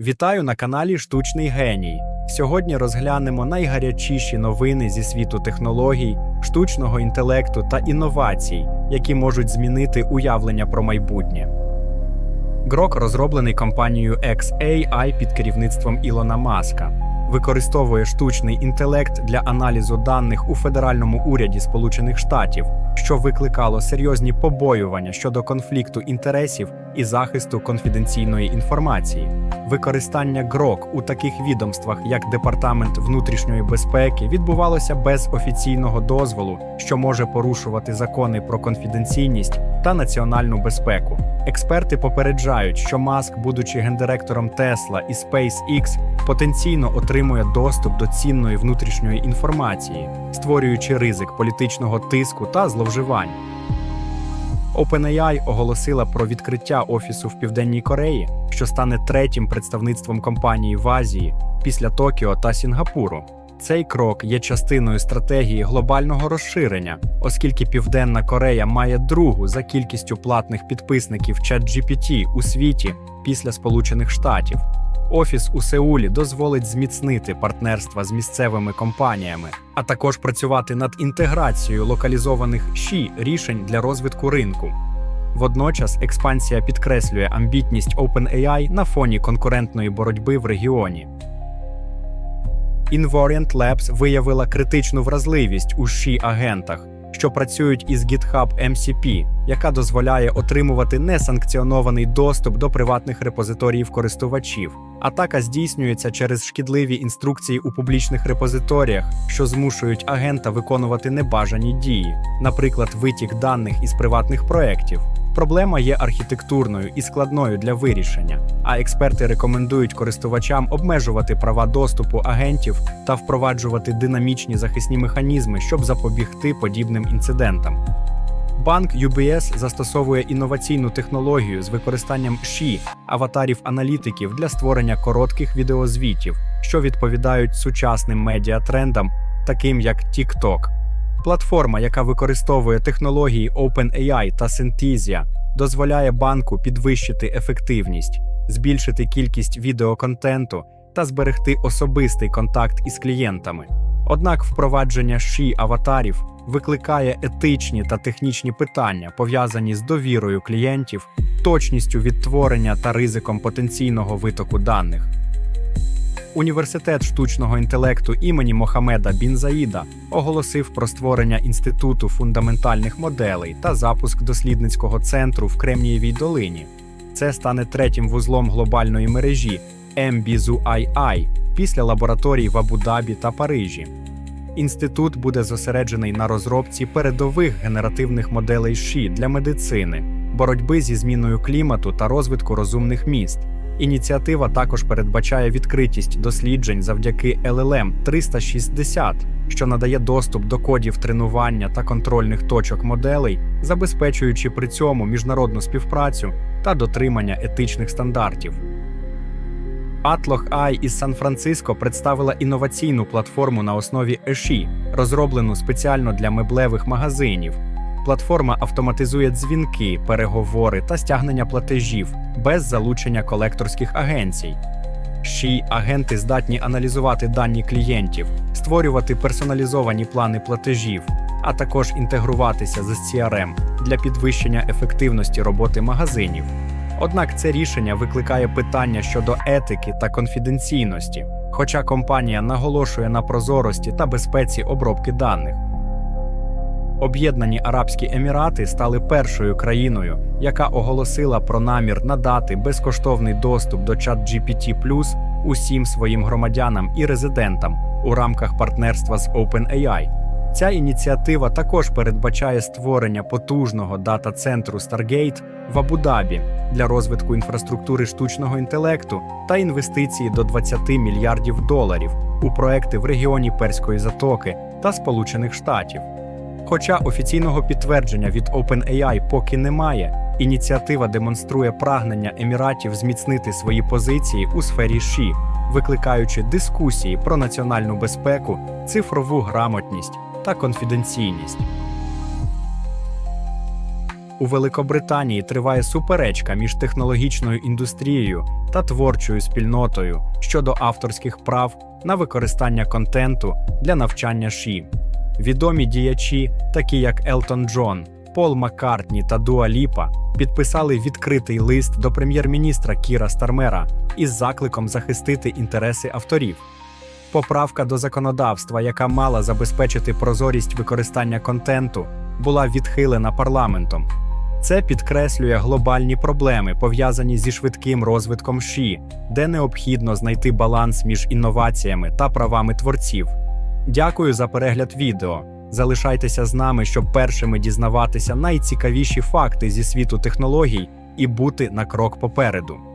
Вітаю на каналі Штучний Геній. Сьогодні розглянемо найгарячіші новини зі світу технологій, штучного інтелекту та інновацій, які можуть змінити уявлення про майбутнє. Грок розроблений компанією XAI під керівництвом Ілона Маска. Використовує штучний інтелект для аналізу даних у федеральному уряді Сполучених Штатів, що викликало серйозні побоювання щодо конфлікту інтересів і захисту конфіденційної інформації. Використання ГРОК у таких відомствах, як Департамент внутрішньої безпеки, відбувалося без офіційного дозволу, що може порушувати закони про конфіденційність та національну безпеку. Експерти попереджають, що Маск, будучи гендиректором Тесла і SpaceX, потенційно отримує доступ до цінної внутрішньої інформації, створюючи ризик політичного тиску та зловживань. OpenAI оголосила про відкриття офісу в Південній Кореї, що стане третім представництвом компанії в Азії після Токіо та Сінгапуру. Цей крок є частиною стратегії глобального розширення, оскільки Південна Корея має другу за кількістю платних підписників ChatGPT у світі після Сполучених Штатів. Офіс у Сеулі дозволить зміцнити партнерства з місцевими компаніями, а також працювати над інтеграцією локалізованих ші рішень для розвитку ринку. Водночас експансія підкреслює амбітність OpenAI на фоні конкурентної боротьби в регіоні. Invariant Labs виявила критичну вразливість у ші агентах, що працюють із GitHub MCP, яка дозволяє отримувати несанкціонований доступ до приватних репозиторіїв користувачів. Атака здійснюється через шкідливі інструкції у публічних репозиторіях, що змушують агента виконувати небажані дії, наприклад, витік даних із приватних проєктів. Проблема є архітектурною і складною для вирішення, а експерти рекомендують користувачам обмежувати права доступу агентів та впроваджувати динамічні захисні механізми, щоб запобігти подібним інцидентам. Банк UBS застосовує інноваційну технологію з використанням ШІ аватарів аналітиків для створення коротких відеозвітів, що відповідають сучасним медіатрендам, таким як TikTok. Платформа, яка використовує технології OpenAI та Synthesia, дозволяє банку підвищити ефективність, збільшити кількість відеоконтенту та зберегти особистий контакт із клієнтами. Однак впровадження ші аватарів викликає етичні та технічні питання, пов'язані з довірою клієнтів, точністю відтворення та ризиком потенційного витоку даних. Університет штучного інтелекту імені Мохамеда Бін Заїда оголосив про створення інституту фундаментальних моделей та запуск дослідницького центру в Кремнієвій долині. Це стане третім вузлом глобальної мережі MBZUII після лабораторій в Абу-Дабі та Парижі. Інститут буде зосереджений на розробці передових генеративних моделей ШІ для медицини, боротьби зі зміною клімату та розвитку розумних міст. Ініціатива також передбачає відкритість досліджень завдяки LLM 360, що надає доступ до кодів тренування та контрольних точок моделей, забезпечуючи при цьому міжнародну співпрацю та дотримання етичних стандартів. Atloch AI із Сан-Франциско представила інноваційну платформу на основі ESHI, розроблену спеціально для меблевих магазинів. Платформа автоматизує дзвінки, переговори та стягнення платежів без залучення колекторських агенцій. Ші агенти здатні аналізувати дані клієнтів, створювати персоналізовані плани платежів, а також інтегруватися з CRM для підвищення ефективності роботи магазинів. Однак це рішення викликає питання щодо етики та конфіденційності, хоча компанія наголошує на прозорості та безпеці обробки даних. Об'єднані Арабські Емірати стали першою країною, яка оголосила про намір надати безкоштовний доступ до чат ChatGPT усім своїм громадянам і резидентам у рамках партнерства з OpenAI. Ця ініціатива також передбачає створення потужного дата-центру Stargate в Абу-Дабі для розвитку інфраструктури штучного інтелекту та інвестиції до 20 мільярдів доларів у проекти в регіоні Перської затоки та Сполучених Штатів. Хоча офіційного підтвердження від OpenAI поки немає, ініціатива демонструє прагнення еміратів зміцнити свої позиції у сфері ШІ, викликаючи дискусії про національну безпеку, цифрову грамотність та конфіденційність. У Великобританії триває суперечка між технологічною індустрією та творчою спільнотою щодо авторських прав на використання контенту для навчання ШІ. Відомі діячі, такі як Елтон Джон, Пол Маккартні та Дуа Ліпа, підписали відкритий лист до прем'єр-міністра Кіра Стармера із закликом захистити інтереси авторів. Поправка до законодавства, яка мала забезпечити прозорість використання контенту, була відхилена парламентом. Це підкреслює глобальні проблеми, пов'язані зі швидким розвитком ШІ, де необхідно знайти баланс між інноваціями та правами творців. Дякую за перегляд відео. Залишайтеся з нами, щоб першими дізнаватися найцікавіші факти зі світу технологій і бути на крок попереду.